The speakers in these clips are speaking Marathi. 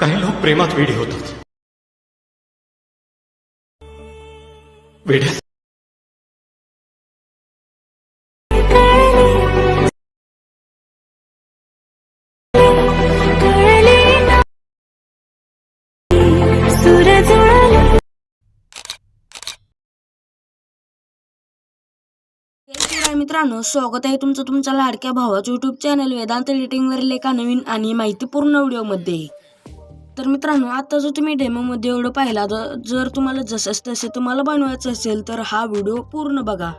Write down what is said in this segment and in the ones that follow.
काही लोक प्रेमात वेडे होतात. वेड्या मित्रांनो स्वागत आहे तुमचं तुमच्या लाडक्या भावाच्या युट्यूब चॅनल वेदांत एडिटिंगवरील एका नवीन आणि माहितीपूर्ण व्हिडिओमध्ये. तर मित्रांनो आता जो तुम्ही डेमोमध्ये एवढं पाहिला तर जर तुम्हाला जसंच तसे तुम्हाला बनवायचं असेल तर हा व्हिडिओ पूर्ण बघा.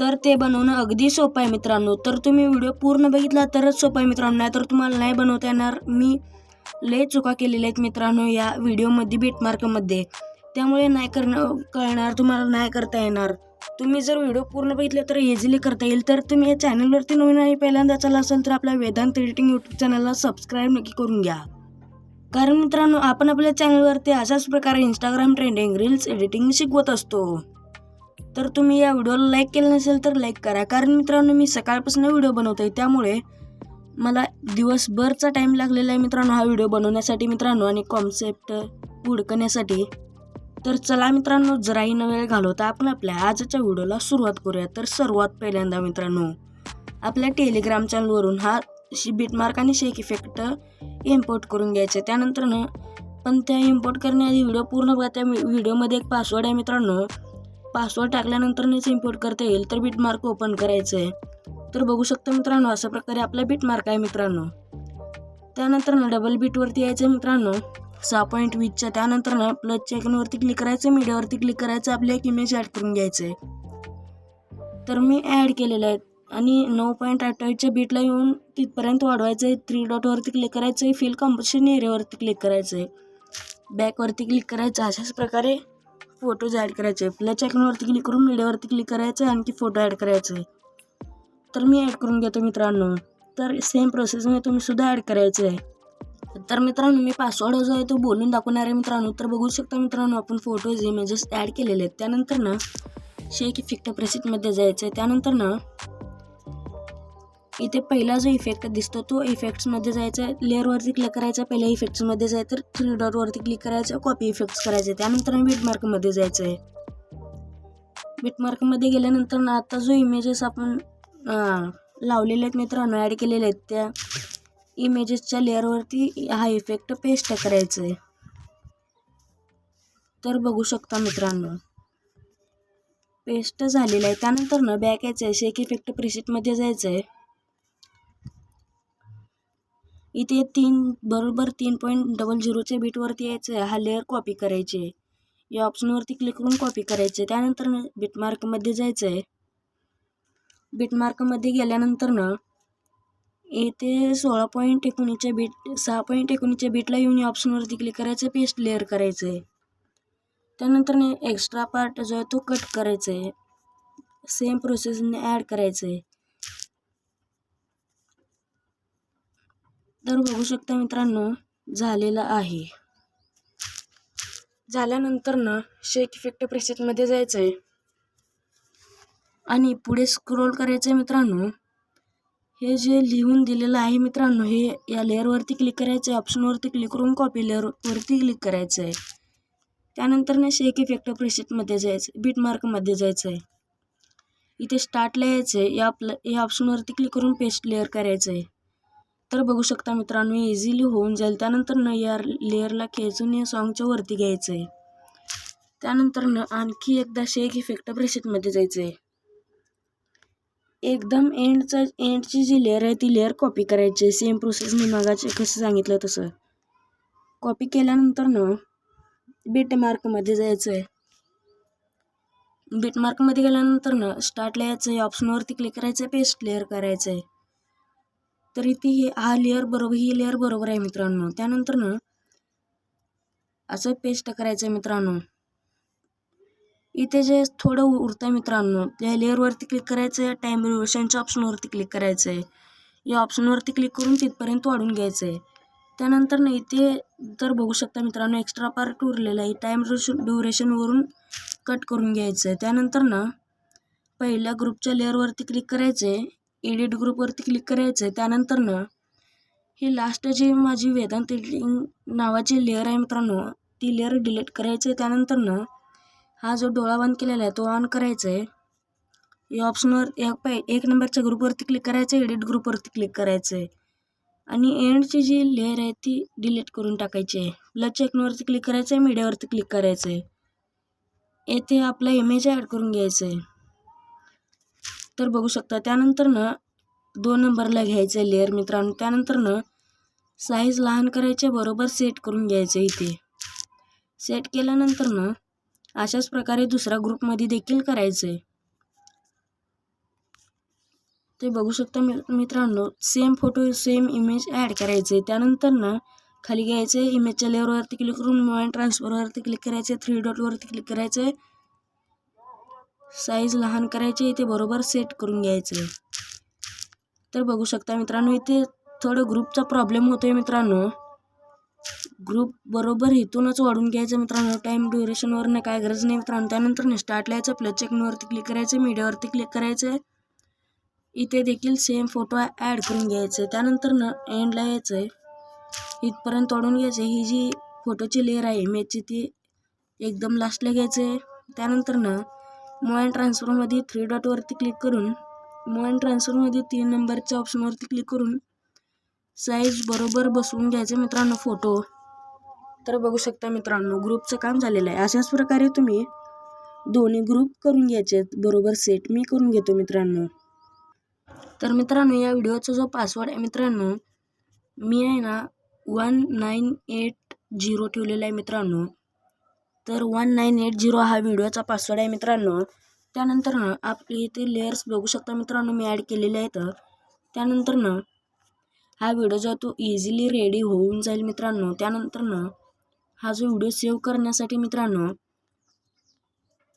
तर ते बनवणं अगदी सोपं आहे मित्रांनो. तर तुम्ही व्हिडिओ पूर्ण बघितला तरच सोपं आहे मित्रांनो. नाही तर तुम्हाला नाही बनवता येणार. मी लय चुका केलेल्या आहेत मित्रांनो या व्हिडिओमध्ये बीटमार्कमध्ये. त्यामुळे नाही करणं कळणार तुम्हाला नाही करता येणार. तुम्ही जर व्हिडिओ पूर्ण बघितले तर इझिली करता येईल. तर तुम्ही या चॅनलवरती नवीन आणि पहिल्यांदा चला असेल तर आपल्या वेदांत एडिटिंग यूट्यूब चॅनलला सबस्क्राईब नक्की करून घ्या. कारण मित्रांनो आपण आपल्या चॅनलवरती अशाच प्रकारे इंस्टाग्राम ट्रेंडिंग रील्स एडिटिंग शिकवत असतो. तर तुम्ही या व्हिडिओला लाईक केलं नसेल तर लाईक करा. कारण मित्रांनो मी सकाळपासून व्हिडिओ बनवतोय त्यामुळे मला दिवसभरचा टाईम लागलेला आहे मित्रांनो हा व्हिडिओ बनवण्यासाठी मित्रांनो आणि कॉन्सेप्ट हुडकण्यासाठी. तर चला मित्रांनो जराही न वेळ घालवता आपण आपल्या आजच्या व्हिडिओला सुरुवात करूया. तर सर्वात पहिल्यांदा मित्रांनो आपल्या टेलिग्राम चॅनलवरून हा बीटमार्क आणि शेक इफेक्ट इम्पोर्ट करून घ्यायचे. त्यानंतर ना पण त्या इम्पोर्ट करण्याआधी व्हिडिओ पूर्ण बघा. त्या व्हिडिओमध्ये एक पासवर्ड आहे मित्रांनो. पासवर्ड टाकल्यानंतरच इम्पोर्ट करता येईल. तर बीटमार्क ओपन करायचं आहे. तर बघू शकता मित्रांनो अशा प्रकारे आपला बीटमार्क आहे मित्रांनो. त्यानंतर ना डबल बीटवरती यायचं आहे मित्रांनो. सहा पॉईंट वीसच्या त्यानंतर ना प्लसच्या आयकॉनवरती क्लिक करायचं मीडियावरती क्लिक करायचं आपली एक इमेज ॲड करून घ्यायचं आहे. तर मी ॲड केलेलं आहे. आणि नऊ पॉईंट अठ्ठावीसच्या बीटला येऊन तिथपर्यंत वाढवायचं आहे थ्री डॉटवरती क्लिक करायचं आहे फिल कॉम्पोजिशन एरियावरती क्लिक करायचं आहे बॅकवरती क्लिक करायचं. अशाच प्रकारे फोटोज ॲड करायचे. प्लस आयकॉनवरती क्लिक करून मीडियावरती क्लिक करायचं आहे आणखी फोटो ॲड करायचे आहे तर मी ॲड करून घेतो मित्रांनो. तर सेम प्रोसेसमध्ये तुम्ही सुद्धा ॲड करायचं आहे तर मित्रांनो मी पासवर्ड जो आहे तो बोलून दाखवणार आहे मित्रांनो. तर बघू शकता मित्रांनो आपण फोटोज इमेजेस ॲड केलेले आहेत. त्यानंतर ना शेक इफेक्ट प्रेसिटमध्ये जायचं आहे त्यानंतर ना इथे पहिला जो इफेक्ट दिसतो तो इफेक्ट्समध्ये जायचा आहे लेअरवरती क्लिक करायचा पहिल्या इफेक्ट्समध्ये जायचं तर थ्री डॉटवरती क्लिक करायचं कॉपी इफेक्ट्स करायचे. त्यानंतर बिटमार्कमध्ये जायचं आहे. बिटमार्कमध्ये गेल्यानंतर ना आता जो इमेजेस आपण लावलेले आहेत मित्रांनो ॲड केलेले आहेत त्या इमेजेसच्या लेअरवरती हा इफेक्ट पेस्ट करायचं आहे. तर बघू शकता मित्रांनो पेस्ट झालेलं आहे. त्यानंतर ना बॅक यायचं आहे. शेक इफेक्ट प्रिसिटमध्ये जायचं आहे. इथे तीन बरोबर तीन पॉईंट डबल झिरोच्या बीटवरती यायचं आहे हा लेअर कॉपी करायची. आहे या ऑप्शनवरती क्लिक करून कॉपी करायचे. त्यानंतर बिटमार्कमध्ये जायचं आहे बिटमार्कमध्ये गेल्यानंतर ना इथे सोळा पॉईंट एकोणीसच्या बीट सहा पॉईंट एकोणीसच्या बीटला येऊन या ऑप्शनवरती क्लिक करायचं पेस्ट लेअर करायचं आहे त्यानंतर एक्स्ट्रा पार्ट जो आहे तो कट करायचा आहे सेम प्रोसेसने ॲड करायचं आहे तर बघू शकता मित्रांनो झालेलं आहे. झाल्यानंतर ना शेक इफेक्ट प्रेसेटमध्ये जायचं आहे आणि पुढे स्क्रोल करायचं आहे मित्रांनो. हे जे लिहून दिलेलं आहे मित्रांनो हे या लेअरवरती क्लिक करायचं आहे ऑप्शनवरती क्लिक करून कॉपी लेअरवरती क्लिक करायचं आहे त्यानंतर ना शेक इफेक्ट प्रेसेटमध्ये जायचं बीट मार्कमध्ये जायचं आहे इथे स्टार्टला यायचं आहे या आपलं या ऑप्शनवरती क्लिक करून पेस्ट लेअर करायचं आहे तर बघू शकता मित्रांनो इझिली होऊन जाईल. त्यानंतर न या लेअरला खेचून या सॉन्गच्या वरती घ्यायचं आहे त्यानंतर न आणखी एकदा शेक इफेक्ट ब्रशेटमध्ये जायचं आहे एकदम एंडचा एंडची जी लेअर आहे ती लेअर कॉपी करायची आहे. सेम प्रोसेस मी मागाचे कसं सांगितलं तसं. कॉपी केल्यानंतर न बीट मार्कमध्ये जायचं आहे बीट मार्कमध्ये गेल्यानंतर ना स्टार्टला यायचं आहे ऑप्शनवरती क्लिक करायचं आहे पेस्ट लेअर करायचं आहे तर इथे हे हा लेअर बरोबर ही लेअर बरोबर आहे मित्रांनो. त्यानंतर ना असं पेस्ट करायचं आहे मित्रांनो. इथे जे थोडं उरतं आहे मित्रांनो त्या लेअरवरती क्लिक करायचं आहे टाईम रिव्होशनच्या ऑप्शनवरती क्लिक करायचं आहे या ऑप्शनवरती क्लिक करून तिथपर्यंत वाढून घ्यायचं आहे त्यानंतर ना इथे तर बघू शकता मित्रांनो एक्स्ट्रा पार्ट उरलेला आहे. टाईम ड्युरेशनवरून कट करून घ्यायचं आहे त्यानंतर ना पहिल्या ग्रुपच्या लेअरवरती क्लिक करायचं आहे एडिट ग्रुपवरती क्लिक करायचं आहे त्यानंतर ना ही लास्ट जी माझी वेदांत एडिटिंग नावाची लेअर आहे मित्रांनो ती लेअर डिलीट करायची आहे त्यानंतर ना हा जो डोळा बंद केलेला आहे तो ऑन करायचा आहे या ऑप्शनवर एक पाय एक नंबरच्या ग्रुपवरती क्लिक करायचं आहे एडिट ग्रुपवरती क्लिक करायचं आहे आणि एंडची जी लेअर आहे ती डिलीट करून टाकायची आहे. प्लस चेकनवरती क्लिक करायचं आहे मीडियावरती क्लिक करायचं आहे येथे आपला इमेज ॲड करून घ्यायचं आहे तर बघू शकता त्यानंतर ना दोन नंबरला घ्यायचं आहे लेअर मित्रांनो. त्यानंतर ना साईज लहान करायचे बरोबर सेट करून घ्यायचं इथे. सेट केल्यानंतर ना अशाच प्रकारे दुसऱ्या ग्रुपमध्ये देखील करायचं आहे. ते बघू शकता मि मित्रांनो same photo same image add करायचे त्यानंतर ना खाली घ्यायचं आहे इमेजच्या लेअरवरती क्लिक करून मोबाईल ट्रान्सफरवरती क्लिक करायचं आहे थ्री डॉटवरती क्लिक करायचं आहे साईज लहान करायची इथे बरोबर सेट करून घ्यायचं आहे. तर बघू शकता मित्रांनो इथे थोडं ग्रुपचा प्रॉब्लेम होतो आहे मित्रांनो. ग्रुप बरोबर इथूनच वाढून घ्यायचं मित्रांनो टाईम ड्युरेशनवरनं काय गरज नाही मित्रांनो. त्यानंतर स्टार्ट यायचं प्लस चेकनवरती क्लिक करायचं मीडियावरती क्लिक करायचं. इथे देखील सेम फोटो ॲड करून घ्यायचं. त्यानंतर न एंडला यायचं आहे. इथपर्यंत वाढून घ्यायचं ही जी फोटोची लेअर आहे इमेजची ती एकदम लास्टला घ्यायचं आहे. त्यानंतर ना मोबाईल ट्रान्सफरमध्ये थ्री डॉटवरती क्लिक करून मोबाईल ट्रान्सफरमध्ये तीन नंबरच्या ऑप्शनवरती क्लिक करून साईज बरोबर बसवून घ्यायचं मित्रांनो फोटो तर बघू शकता मित्रांनो ग्रुपचं काम झालेलं आहे. अशाच प्रकारे तुम्ही दोन्ही ग्रुप करून घ्यायचे आहेत. बरोबर सेट मी करून घेतो मित्रांनो. तर मित्रांनो या व्हिडिओचा जो पासवर्ड आहे मित्रांनो मी आहे ना वन नाईन एट झिरो ठेवलेला आहे मित्रांनो. तर वन नाईन एट झिरो हा व्हिडिओचा पासवर्ड आहे मित्रांनो. त्यानंतर ना आपले इथे लेयर्स बघू शकता मित्रांनो मी ॲड केलेले आहेत. त्यानंतर ना हा व्हिडिओ जो तो इझिली रेडी होऊन जाईल मित्रांनो. त्यानंतर ना हा जो व्हिडिओ सेव्ह करण्यासाठी मित्रांनो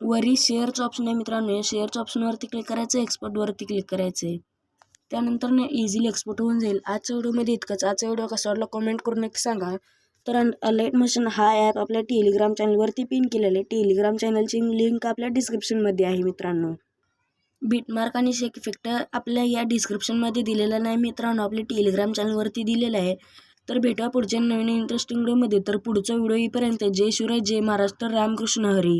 वरी शेअरचं ऑप्शन आहे मित्रांनो. या शेअरच्या ऑप्शनवरती क्लिक करायचं एक्सपोर्टवरती क्लिक करायचं. आहे त्यानंतर ना इझिली एक्सपोर्ट होऊन जाईल. आजच्या व्हिडिओमध्ये इतकंच. आजचा व्हिडिओ कसा वाटला कमेंट करून नक्की सांगा. तर अलर्ट मशीन हा ॲप आपल्या टेलिग्राम चॅनलवरती पिन केलेला आहे. टेलिग्राम चॅनलची लिंक आपल्या डिस्क्रिप्शनमध्ये आहे मित्रांनो. बीटमार्क आणि शेक इफेक्ट आपल्या या डिस्क्रिप्शनमध्ये दिलेला नाही मित्रांनो. आपल्या टेलिग्राम चॅनलवरती दिलेला आहे. तर भेटा पुढच्या नवीन इंटरेस्टिंग व्हिडिओमध्ये तर पुढचा व्हिडिओ येईपर्यंत जय शिवराय जय महाराष्ट्र रामकृष्ण हरी.